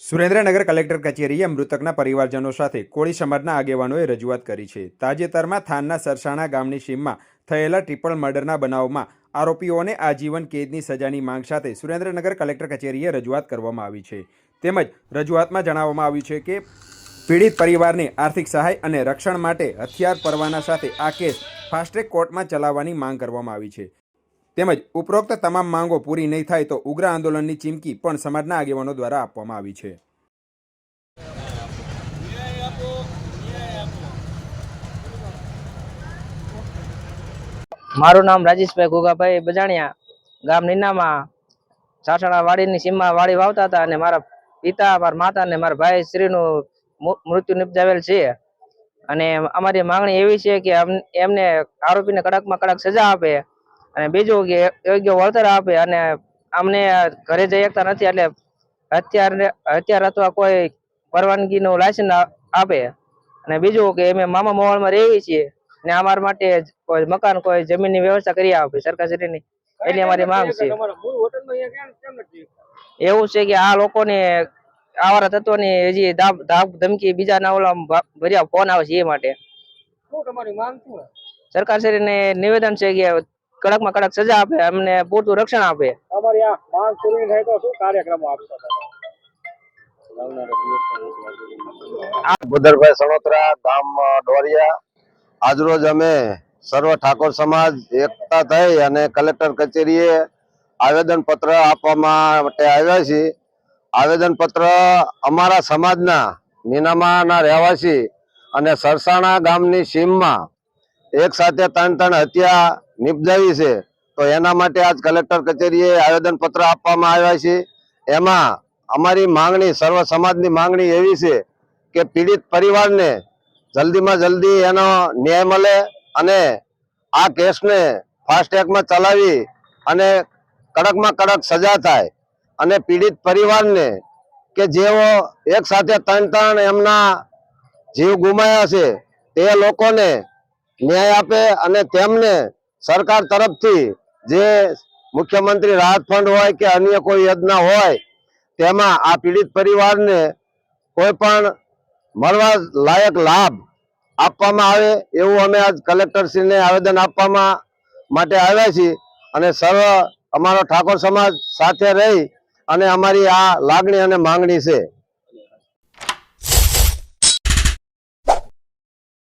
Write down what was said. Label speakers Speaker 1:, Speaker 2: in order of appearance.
Speaker 1: Surendranagar collector કચેરીએ મૃતકના પરિવારજનો સાથે કોળી સમાજના આગેવાનોએ રજૂઆત કરી છે. તાજેતરમાં થાનના સરસાણા ગામની સીમમાં થયેલા ટ્રિપલ મર્ડરના બનાવમાં આરોપીઓને આજીવન કેદની સજાની માંગ સાથે સુરેન્દ્રનગર કલેક્ટર કચેરીએ રજૂઆત કરવામાં આવી છે. તેમજ રજૂઆતમાં જણાવવામાં આવ્યું છે કે, પીડિત પરિવારને આર્થિક સહાય અને રક્ષણ માટે હથિયાર પરવાના સાથે આ કેસ ફાસ્ટ્રેક કોર્ટમાં ચલાવવાની માંગ કરવામાં આવી છે. તેમજ ઉપરોક્ત તમામ માંગો પૂરી નહીં થાય તો ઉગ્ર આંદોલનની ચીમકી પણ સમાજના આગેવાનો દ્વારા આપવામાં આવી છે.
Speaker 2: મારું નામ રાજેશભાઈ ઘોઘાભાઈ, બજાણિયા ગામ નીનામાં સાસણા વાડીની સીમમાં વાડી વાવતા હતા અને મારા પિતા, મારા માતા અને મારા ભાઈ શ્રીનું મૃત્યુ નિપજાવેલ છે. અને અમારી માંગણી એવી છે કે એમને આરોપીને કડકમાં કડક સજા આપે અને બીજું કે યોગ્ય વળતર આપે અને અમને ઘરે જઈ શકતા નથી એટલે હથિયાર હથિયાર અથવા કોઈ પરવાનગીનું લાયસન્સ આપે. અને બીજું કે અમે મામા મોહલમાં રહીએ છીએ ને અમારા માટે કોઈ મકાન કોઈ જમીનની વ્યવસ્થા કરી આપે સરકારશ્રીની. એટલી અમારી માંગ છે. એવું છે કે આ લોકોને આવારા તત્વોની હજી ધમકી બીજાના ઓલા ભર્યા ફોન આવે છે એ માટે. સરકારશ્રીને નિવેદન છે કે કડકમાં કડક સજા આપે અમને પૂરતું રક્ષણ આપે.
Speaker 3: અમારી આ માંગ પૂરી થાય તો શું કાર્યક્રમો આપશો
Speaker 4: બુધરભાઈ સણોત્રા ગામ ડોરિયા. આજરોજ અમે સર્વ ઠાકોર સમાજ એકતા થઈ અને કલેક્ટર કચેરીએ આવેદન પત્ર આપવા માટે આવ્યા છીએ. આવેદન પત્ર અમારા સમાજના નીનામાના રહેવાસી અને સરસાણા ગામની સીમમાં એક સાથે ત્રણ ત્રણ હત્યા નિપજાવી છે. તો એના માટે આજ કલેક્ટર કચેરીએ આવેદન પત્ર આપવામાં આવ્યા છે. એમાં અમારી માંગણી, સર્વ સમાજની માંગણી એવી છે કે પીડિત પરિવારને જલ્દીમાં જલ્દી એનો ન્યાય મળે અને આ કેસને ફાસ્ટેગમાં ચલાવી અને કડકમાં કડક સજા થાય અને પીડિત પરિવારને કે જેઓ એક સાથે ત્રણ ત્રણ એમના જીવ ગુમાયા છે, તે લોકોને ન્યાય આપે અને તેમને સરકાર તરફથી જે મુખ્યમંત્રી રાહત ફંડ હોય કે અન્ય કોઈ યોજના હોય, તેમાં આ પીડિત પરિવારને કોઈ પણ મળવા લાયક લાભ આપવામાં આવે એવું અમે આજ કલેક્ટરશ્રીને આવેદન આપવામાં માટે આવ્યા છીએ અને સર્વ અમારો ઠાકોર સમાજ સાથે રહી અને અમારી આ લાગણી અને માંગણી છે.